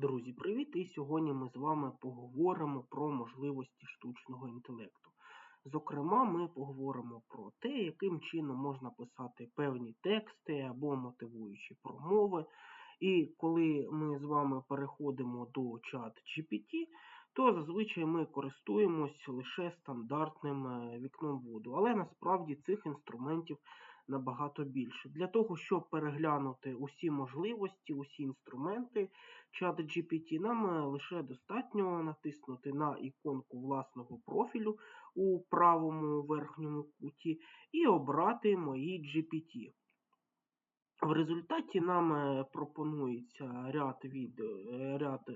Друзі, привіт! І сьогодні ми з вами поговоримо про можливості штучного інтелекту. Зокрема, ми поговоримо про те, яким чином можна писати певні тексти або мотивуючі промови. І коли ми з вами переходимо до чат GPT, то зазвичай ми користуємось лише стандартним е, вікном вводу. Але насправді цих інструментів набагато більше. Для того, щоб переглянути усі можливості, усі інструменти чат GPT, нам е, лише достатньо натиснути на іконку власного профілю у правому верхньому куті і обрати мої GPT. В результаті нам е, пропонується ряд відео, ряд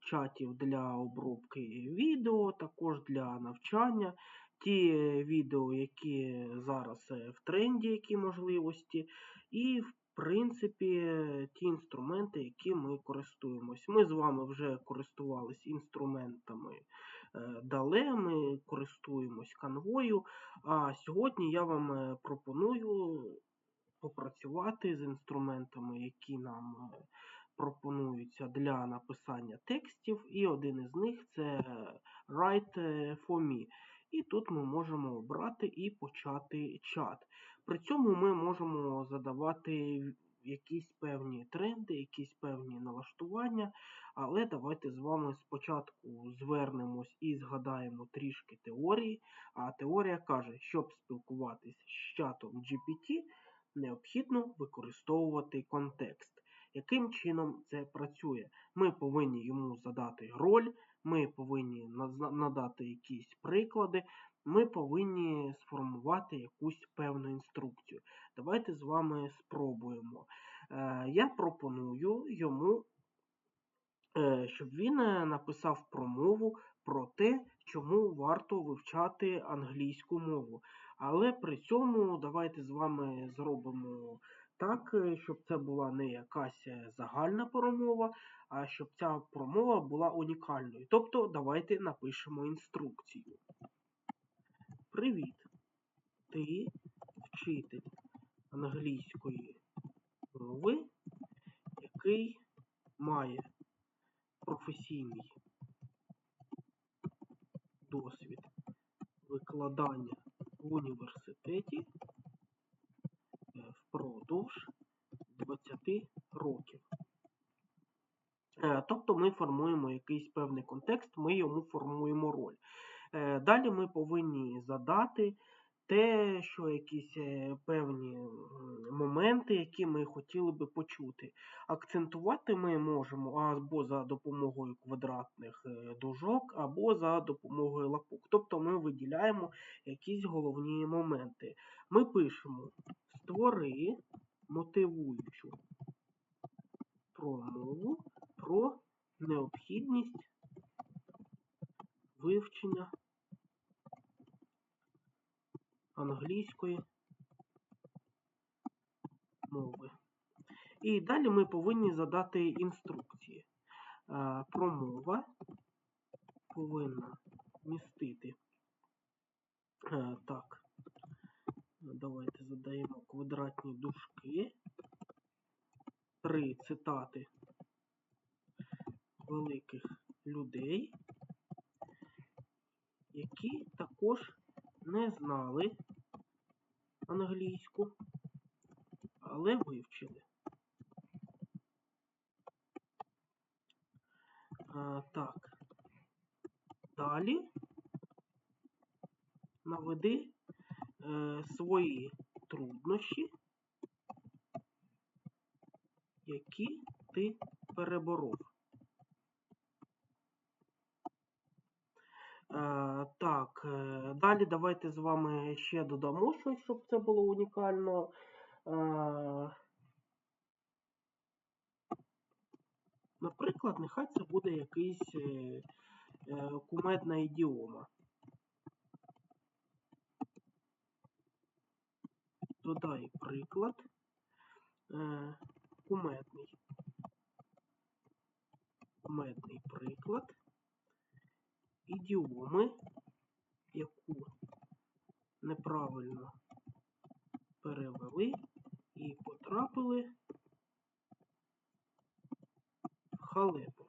чатів для обробки відео, також для навчання. Ті відео, які зараз е, в тренді, які можливості, і, в принципі, ті інструменти, які ми користуємось. Ми з вами вже користувались інструментами DALE, ми користуємось канвою, а сьогодні я вам пропоную попрацювати з інструментами, які нам е, пропонуються для написання текстів, і один із них це Write for Me. І тут ми можемо обрати і почати чат. При цьому ми можемо задавати якісь певні тренди, якісь певні налаштування. Але давайте з вами спочатку звернемось і згадаємо трішки теорії. А теорія каже, щоб спілкуватися з чатом GPT, необхідно використовувати контекст. Яким чином це працює? Ми повинні йому задати роль, ми повинні надати якісь приклади, ми повинні сформувати якусь певну інструкцію. Давайте з вами спробуємо. Е, я пропоную йому, е, щоб він е, написав промову про те, чому варто вивчати англійську мову. Але при цьому давайте з вами зробимо так, е, щоб це була не якась е, загальна промова, а щоб ця промова була унікальною. Тобто, давайте напишемо інструкцію. Привіт! Ти вчитель англійської мови, який має професійний досвід викладання в університеті впродовж 20 років. Е, тобто ми формуємо якийсь певний контекст, ми йому формуємо роль. Е, далі ми повинні задати те, що якісь е, певні моменти, які ми хотіли би почути. Акцентувати ми можемо або за допомогою квадратних е, дужок, або за допомогою лапок. Тобто ми виділяємо якісь головні моменти. Ми пишемо створи мотивуючу промову про необхідність вивчення англійської мови. І далі ми повинні задати інструкції. Е, промова повинна містити. Е, так, давайте задаємо квадратні дужки. Три цитати великих людей, які також не знали англійську, але вивчили. А, Так. Далі наведи е, свої труднощі, які ти переборов. Е, е, далі давайте з вами ще додамо щось, щоб це було унікально. Е, наприклад, нехай це буде якийсь кумедна ідіома. Додай приклад кумедний. Кумедний приклад ідіоми, яку неправильно перевели і потрапили в халепу.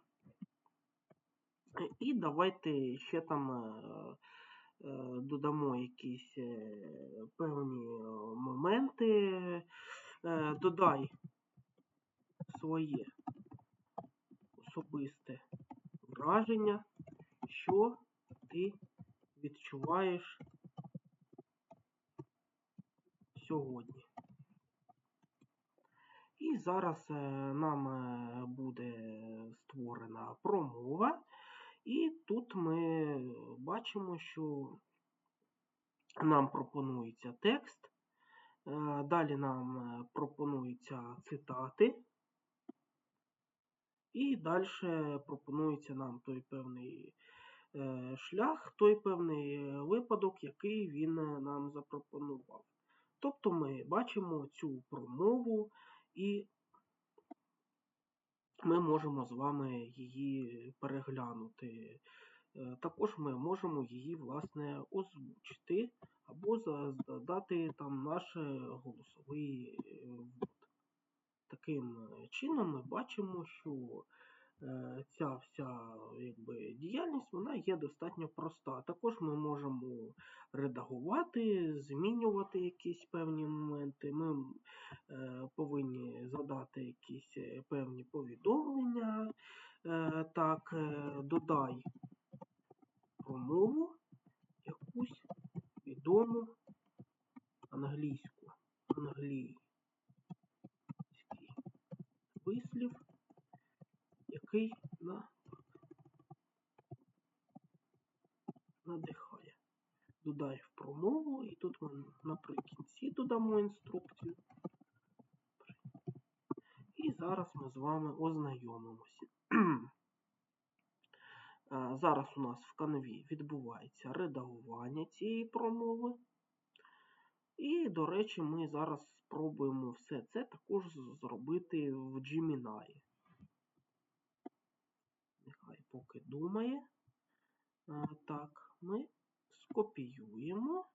І давайте ще там е, е, додамо якісь е, певні моменти. Додай своє особисте враження, що ти відчуваєш сьогодні. І зараз е, нам е, буде створена промова, і тут ми бачимо, що нам пропонується текст, е, далі нам пропонуються цитати, і далі пропонується нам той певний шлях, той певний випадок, який він нам запропонував. Тобто ми бачимо цю промову і ми можемо з вами її переглянути. Е, також ми можемо її, власне, озвучити або задати там наш голосовий ввод. Таким чином ми бачимо, що Е, ця вся якби, діяльність вона є достатньо проста. Також ми можемо редагувати, змінювати якісь певні моменти. Ми е, повинні задати якісь е, певні повідомлення. Е, так, е, додай промову якусь відому англійську, англійський вислів на... надихає. Додай в промову, і тут ми наприкінці додамо інструкцію. І зараз ми з вами ознайомимося. Зараз у нас в канві відбувається редагування цієї промови. І, до речі, ми зараз спробуємо все це також зробити в Gemini поки думає. Так, ми скопіюємо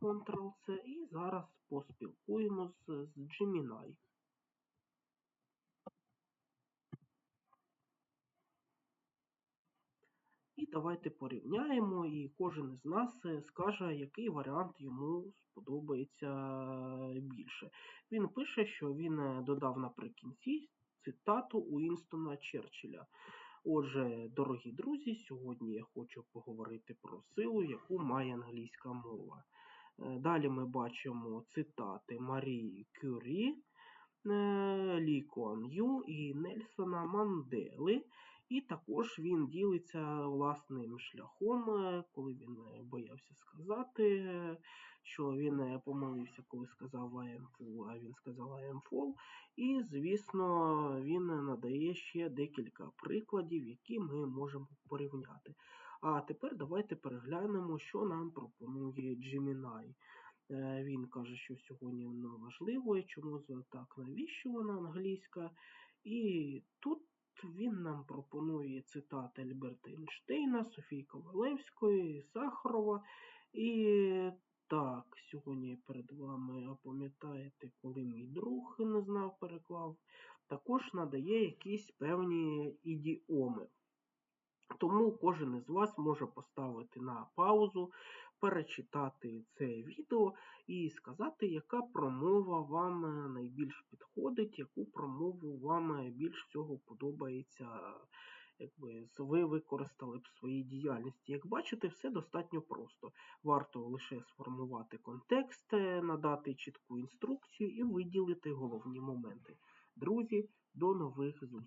Ctrl-C і зараз поспілкуємося з Gemini. І давайте порівняємо, і кожен із нас е, скаже, який варіант йому сподобається більше. Він пише, що він е, додав наприкінці цитату Уінстона Черчилля. Отже, дорогі друзі, сьогодні я хочу поговорити про силу, яку має англійська мова. Е, далі ми бачимо цитати Марії Кюрі, е, Лі Куан Ю і Нельсона Мандели. І також він ділиться власним шляхом, е, коли він боявся сказати, що він помилився, коли сказав I а він сказав I. І, звісно, він надає ще декілька прикладів, які ми можемо порівняти. А тепер давайте переглянемо, що нам пропонує Gemini. Е, він каже, що сьогодні воно важливо, і чому так, навіщо вона англійська. І тут він нам пропонує цитати Альберта Ейнштейна, Софії Ковалевської, Сахарова. І так, сьогодні перед вами, а пам'ятаєте, коли мій друг не знав, переклав, також надає якісь певні ідіоми. Тому кожен із вас може поставити на паузу, перечитати це відео і сказати, яка промова вам найбільш підходить, яку промову вам більш всього подобається якби ви використали б в своїй діяльності. Як бачите, все достатньо просто. Варто лише сформувати контекст, е, надати чітку інструкцію і виділити головні моменти. Друзі, до нових зустрічей!